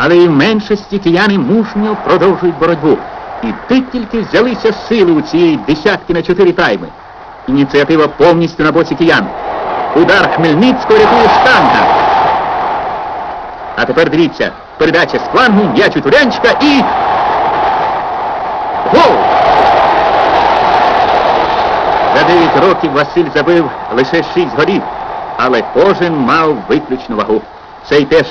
Але і в меншості кияни мужньо продовжують боротьбу. І ти тільки взялися сили у цієї десятки на чотири тайми. Ініціатива повністю на боці киян. Удар Хмельницького рятує штанга. А тепер дивіться, передача з флангу, м'яч Турянчика і... Гол! За 9 років Василь забив лише 6 голів, але кожен мав виключну вагу. Цей теж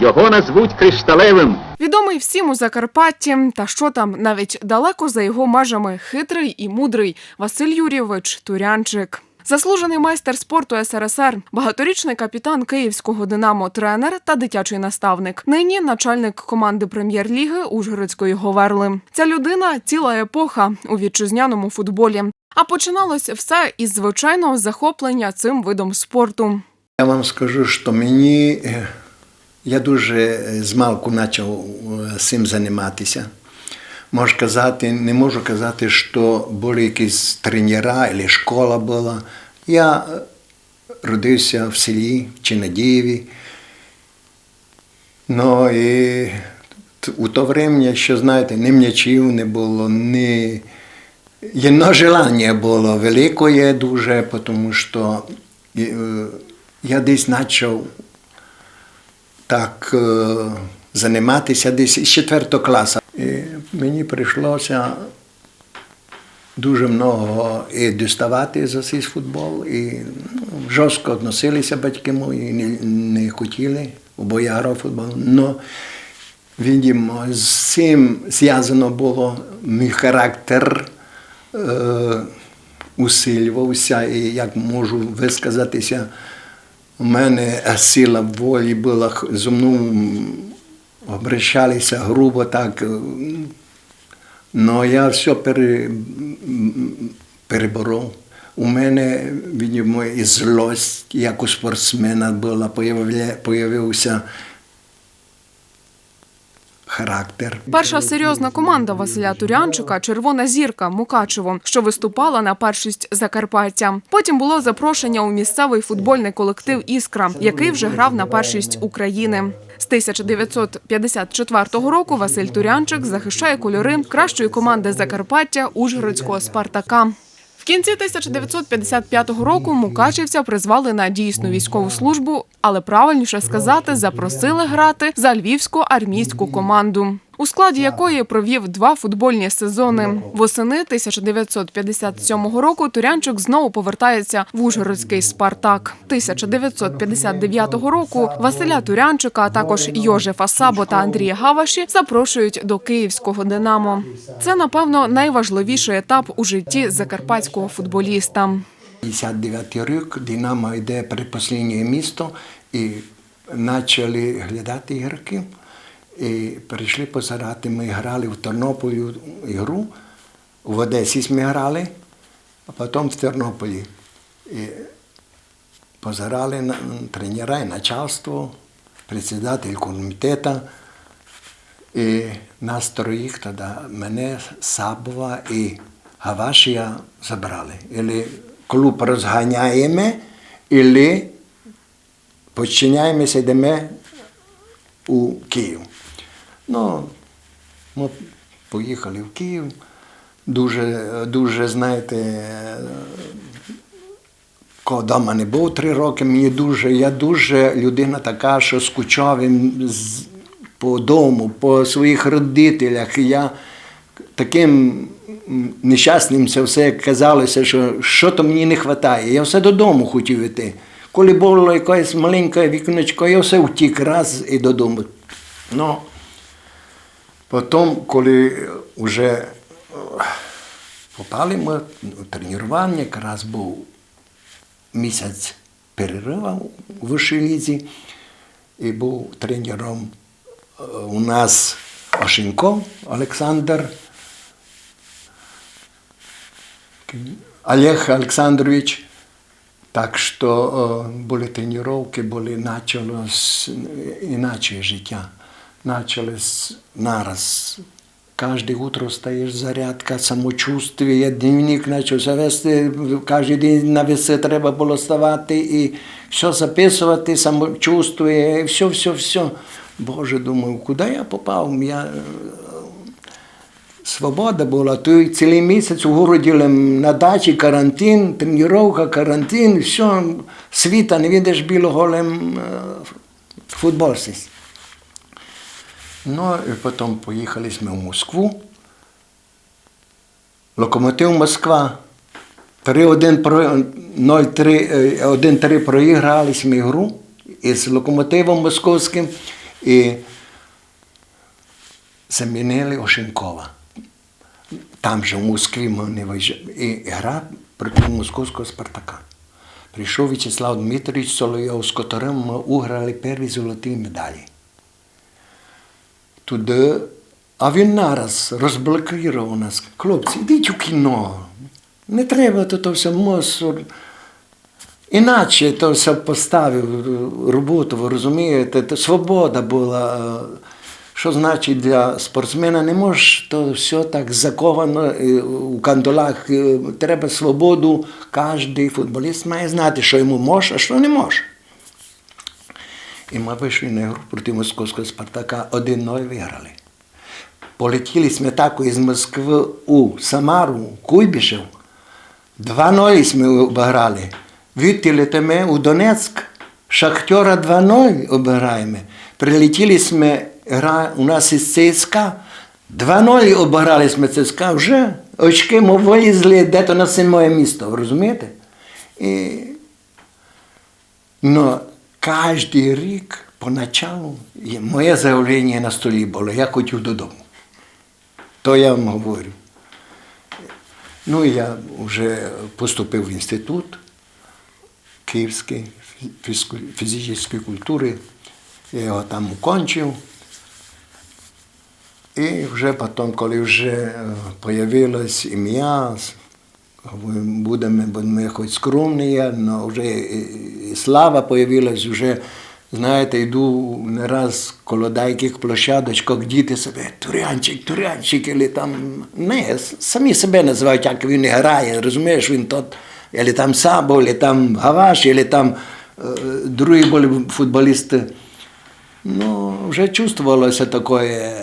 його назвуть кришталевим. Відомий всім у Закарпатті, та що там навіть далеко за його межами хитрий і мудрий Василь Юрійович Турянчик. Заслужений майстер спорту СРСР, багаторічний капітан київського Динамо, тренер та дитячий наставник. Нині начальник команди прем'єр-ліги Ужгородської Говерли. Ця людина ціла епоха у вітчизняному футболі. А починалось все із звичайного захоплення цим видом спорту. Я вам скажу, що мені е, я дуже е, змалку почав е, цим займатися. Можу казати, не можу казати, що були якісь тренера або школа була. Я е, родився в селі Чинадієві. Ну і у то время, що знаєте, ні м'ячів не було, ні Єдно желання було великое дуже, тому що я десь почав так е, займатися десь з 4 класу. І мені прийшлося дуже много і доставати за цей футбол, і ну, жорстко відносилися батьки мої, не, не хотіли, бо я грав футбол. Но, видимо, з цим зв'язано було мій характер е, усилювався, і як можу висказатися, у мене сила волі була зо мною обращалися грубо так. Але я все пере, переборов. У мене, видимо, і злость, як у спортсмена була, появився характер. Перша серйозна команда Василя Турянчика Червона зірка Мукачево, що виступала на першість Закарпаття. Потім було запрошення у місцевий футбольний колектив Іскра, який вже грав на першість України. З 1954 року Василь Турянчик захищає кольори кращої команди Закарпаття Ужгородського Спартака. Кінці 1955 року мукачівця призвали на дійсну військову службу, але правильніше сказати, запросили грати за львівську армійську команду, у складі якої провів два футбольні сезони. Восени 1957 року Турянчик знову повертається в Ужгородський Спартак. 1959 року Василя Турянчика, а також Йожефа Сабо та Андрія Гаваші запрошують до київського Динамо. Це, напевно, найважливіший етап у житті закарпатського футболіста. 59 рік Динамо йде передпосліднє місто і почали глядати ігроки. І прийшли позирати. Ми грали в Тернополі ігру, в Одесі ми грали, а потім в Тернополі. І позирали на тренера і начальство, председатель комітету. І нас троїх тоді, мене, Сабова і Гавашія забрали. Ілі клуб розганяємо, ілі підчиняємося, йдемо у Київ. Ну, ми поїхали в Київ. Дуже, дуже, знаєте, коли вдома не був три роки, мені дуже, я дуже людина така, що скучав по дому, по своїх родителях. І Я таким нещасним це все казалося, що що то мені не вистачає. Я все додому хотів іти. Коли було якесь маленьке вікночко, я все втік раз і додому. Ну, потім, коли вже попали ми у тренування, якраз був місяць перерива у вищій і був тренером е, у нас Ошенько Олександр. Олег Олександрович. Так що е, були тренування, були почалось іначе життя. Началось нараз. Каждое утро встаєш, зарядка, самочувствие, дневник почався вести, кожен день на веси треба було ставати і все записувати, самочувствие, все, все, все. Боже, думаю, куди я попав? Я... е, Свобода була. Той цілий місяць у городі на дачі карантин, тренування, карантин, все, світа не видиш білого лем сись. Ну, і потім поїхали ми в Москву. Локомотив Москва. 3-1 про- 0-3, е, 1-3 проіграли ми гру із локомотивом московським і замінили Ошенкова. Там же в Москві ми не виїжджали. І гра проти московського Спартака. Прийшов В'ячеслав Дмитрович Соловйов, з котрим ми уграли перші золоті медалі. Туди, а він нараз розблокував нас. Хлопці, йдіть у кіно. Не треба то все мусор. Іначе то все поставив роботу, ви розумієте, то свобода була. е, Що значить для спортсмена не може то все так заковано е, у кандалах. Е, Треба свободу. Кожен футболіст має знати, що йому може, а що не може. І ми вийшли на гру проти московського Спартака 1-0 виграли. Полетіли ми так із Москви у Самару, Куйбішев. 2-0 ми обіграли. Відти летимо у Донецьк, Шахтера 2-0 обіграємо. Прилетіли ми, гра у нас із ЦСКА, 2-0 обіграли ми ЦСКА, вже очки ми вилізли де-то на сьоме місто, розумієте? І Но кожен рік поначалу моє заявлення на столі було, я хотів додому. То я вам говорю. Ну, я вже поступив в інститут Київський фізку- фізичної культури. Я його там окончив. І вже потім, коли вже з'явилось ім'я, будемо, будемо хоч скромні, але вже і, слава появилась, вже, знаєте, йду не раз коло деяких площадочках, діти себе, турянчик, турянчик, або там, не, самі себе називають, як він грає, розумієш, він тот, або там Сабо, або там Гаваш, або там е, другі були футболісти. Ну, вже чувствувалося таке.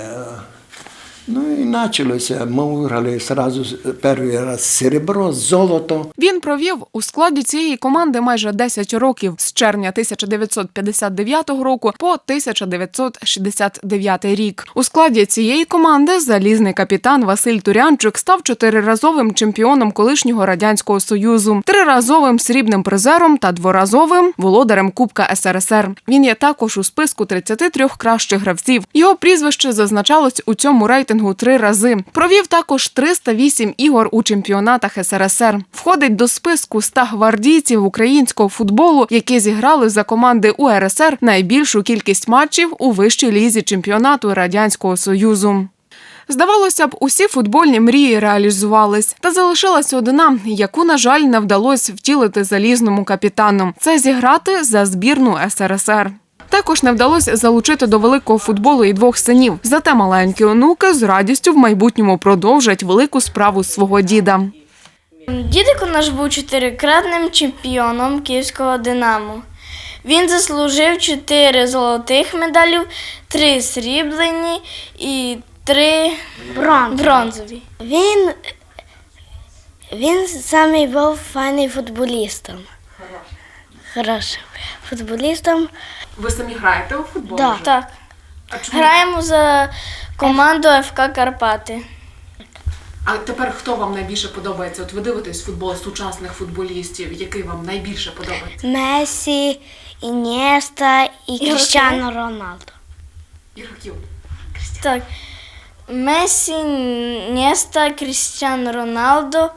І почалося. Ми виграли сразу перший раз серебро, золото. Він провів у складі цієї команди майже 10 років з червня 1959 року по 1969 рік. У складі цієї команди залізний капітан Василь Турянчик став чотириразовим чемпіоном колишнього радянського союзу, триразовим срібним призером та дворазовим володарем Кубка СРСР. Він є також у списку 33 кращих гравців. Його прізвище зазначалось у цьому рейтингу три рази. Провів також 308 ігор у чемпіонатах СРСР. Входить до списку 100 гвардійців українського футболу, які зіграли за команди УРСР найбільшу кількість матчів у вищій лізі чемпіонату Радянського Союзу. Здавалося б, усі футбольні мрії реалізувались, та залишилась одна, яку, на жаль, не вдалося втілити залізному капітану. Це зіграти за збірну СРСР. Також не вдалося залучити до великого футболу і двох синів. Зате маленькі онуки з радістю в майбутньому продовжать велику справу свого діда. Дідико наш був чотирикратним чемпіоном київського Динамо. Він заслужив чотири золотих медалів, три сріблені і три бронзові. Він, він самий був файний футболістом. Хорошим футболістом. Ви самі граєте у футбол? Да. Так. Граємо за команду ФК Карпати. А тепер хто вам найбільше подобається? От ви дивитесь футбол сучасних футболістів, який вам найбільше подобається? Месі, Інєста і? Кріштіано Роналдо. Ігроків. Так. Месі, Неста, Крістіан Роналдо.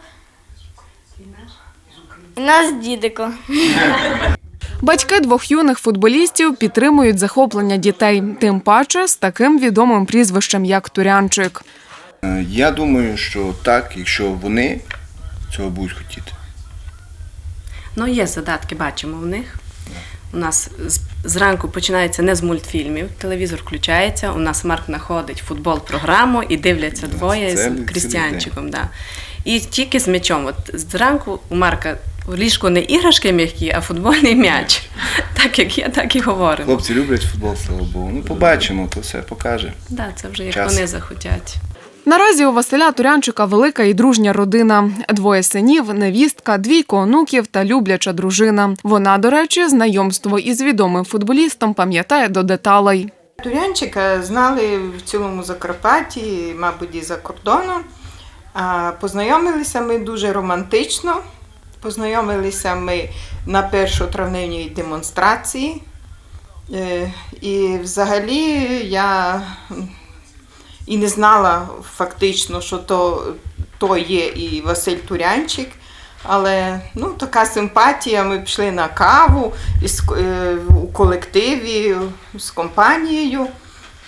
І нас дідико. Батьки двох юних футболістів підтримують захоплення дітей, тим паче з таким відомим прізвищем, як Турянчик. Е, Я думаю, що так, якщо вони цього будуть хотіти. Ну, є задатки, бачимо в них. У нас зранку починається не з мультфільмів, телевізор включається, у нас Марк знаходить футбол програму і дивляться двоє це з Крістіанчиком. Да. І тільки з м'ячом. От зранку у Марка В ліжку не іграшки м'які, а футбольний м'яч. Так як є, так і говоримо. Хлопці люблять футбол, слава Богу. Ну, побачимо, то все покаже. Да, це вже як Час. вони захотять. Наразі у Василя Турянчика велика і дружня родина: двоє синів, невістка, двійко онуків та любляча дружина. Вона, до речі, знайомство із відомим футболістом пам'ятає до деталей. Турянчика знали в цілому Закарпатті, мабуть, і за кордоном. А познайомилися ми дуже романтично. Познайомилися ми на першотравневій демонстрації. Е, І взагалі я і не знала фактично, що то, то є і Василь Турянчик. Але ну, така симпатія. Ми пішли на каву із, е, у колективі з компанією.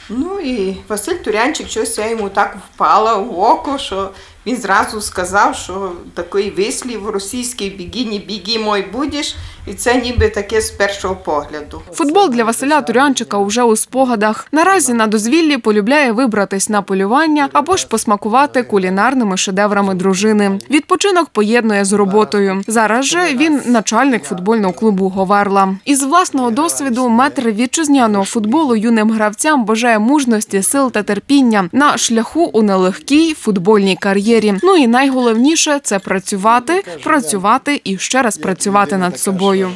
Ну і Василь Турянчик, щось я йому так впала в око, що він зразу сказав, що такий вислів російський бігіні, бігі мой будеш, і це ніби таке з першого погляду. Футбол для Василя Турянчика уже у спогадах. Наразі на дозвіллі полюбляє вибратись на полювання або ж посмакувати кулінарними шедеврами дружини. Відпочинок поєднує з роботою. Зараз же він начальник футбольного клубу Говерла. Із власного досвіду метр вітчизняного футболу юним гравцям бажає мужності, сил та терпіння на шляху у нелегкій футбольній кар'єрі. Ну і найголовніше це працювати, працювати і ще раз працювати над собою.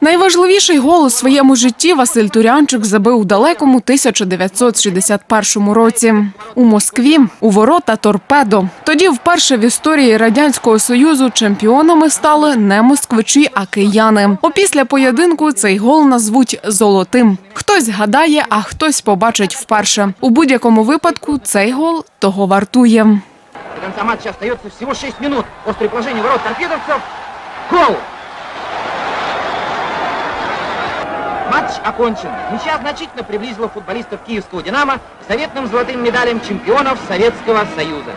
Найважливіший гол у своєму житті Василь Турянчик забив у далекому 1961 році у Москві у ворота торпедо. Тоді вперше в історії радянського союзу чемпіонами стали не москвичі, а кияни. Опісля поєдинку цей гол назвуть золотим. Хтось гадає, а хтось побачить вперше. У будь-якому випадку цей гол того вартує. До конца матча остается всего 6 минут. После положения ворот торпедовцев. Гол! Матч окончен. Ничья значительно приблизила футболистов киевского «Динамо» к заветным золотым медалям чемпионов Советского Союза.